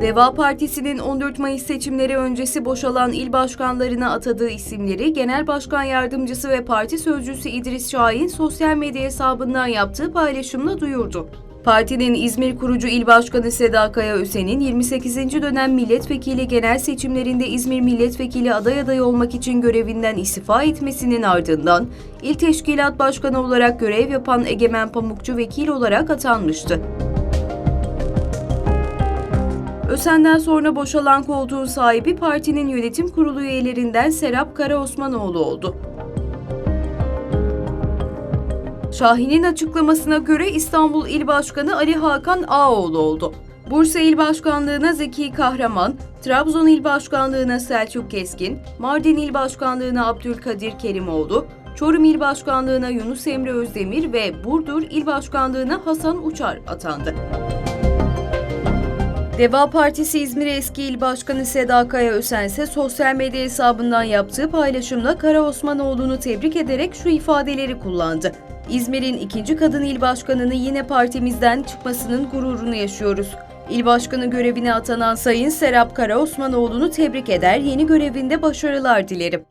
Deva Partisi'nin 14 Mayıs seçimleri öncesi boşalan il başkanlarına atadığı isimleri Genel Başkan Yardımcısı ve Parti Sözcüsü İdris Şahin sosyal medya hesabından yaptığı paylaşımla duyurdu. Partinin İzmir kurucu il başkanı Seda Kaya Ösen'in 28. dönem milletvekili genel seçimlerinde İzmir milletvekili aday adayı olmak için görevinden istifa etmesinin ardından il teşkilat başkanı olarak görev yapan Egemen Pamukçu vekil olarak atanmıştı. Ösen'den sonra boşalan koltuğun sahibi partinin yönetim kurulu üyelerinden Serap Karaosmanoğlu oldu. Şahin'in açıklamasına göre İstanbul İl Başkanı Ali Hakan Ağoğlu oldu. Bursa İl Başkanlığı'na Zeki Kahraman, Trabzon İl Başkanlığı'na Selçuk Keskin, Mardin İl Başkanlığı'na Abdülkadir Kerimoğlu, Çorum İl Başkanlığı'na Yunus Emre Özdemir ve Burdur İl Başkanlığı'na Hasan Uçar atandı. Deva Partisi İzmir Eski İl Başkanı Seda Kaya Ösen ise sosyal medya hesabından yaptığı paylaşımla Kara Osmanoğlu'nu tebrik ederek şu ifadeleri kullandı. İzmir'in ikinci kadın il başkanını yine partimizden çıkmasının gururunu yaşıyoruz. İl başkanı görevine atanan Sayın Serap Kara Osmanoğlu'nu tebrik eder, yeni görevinde başarılar dilerim.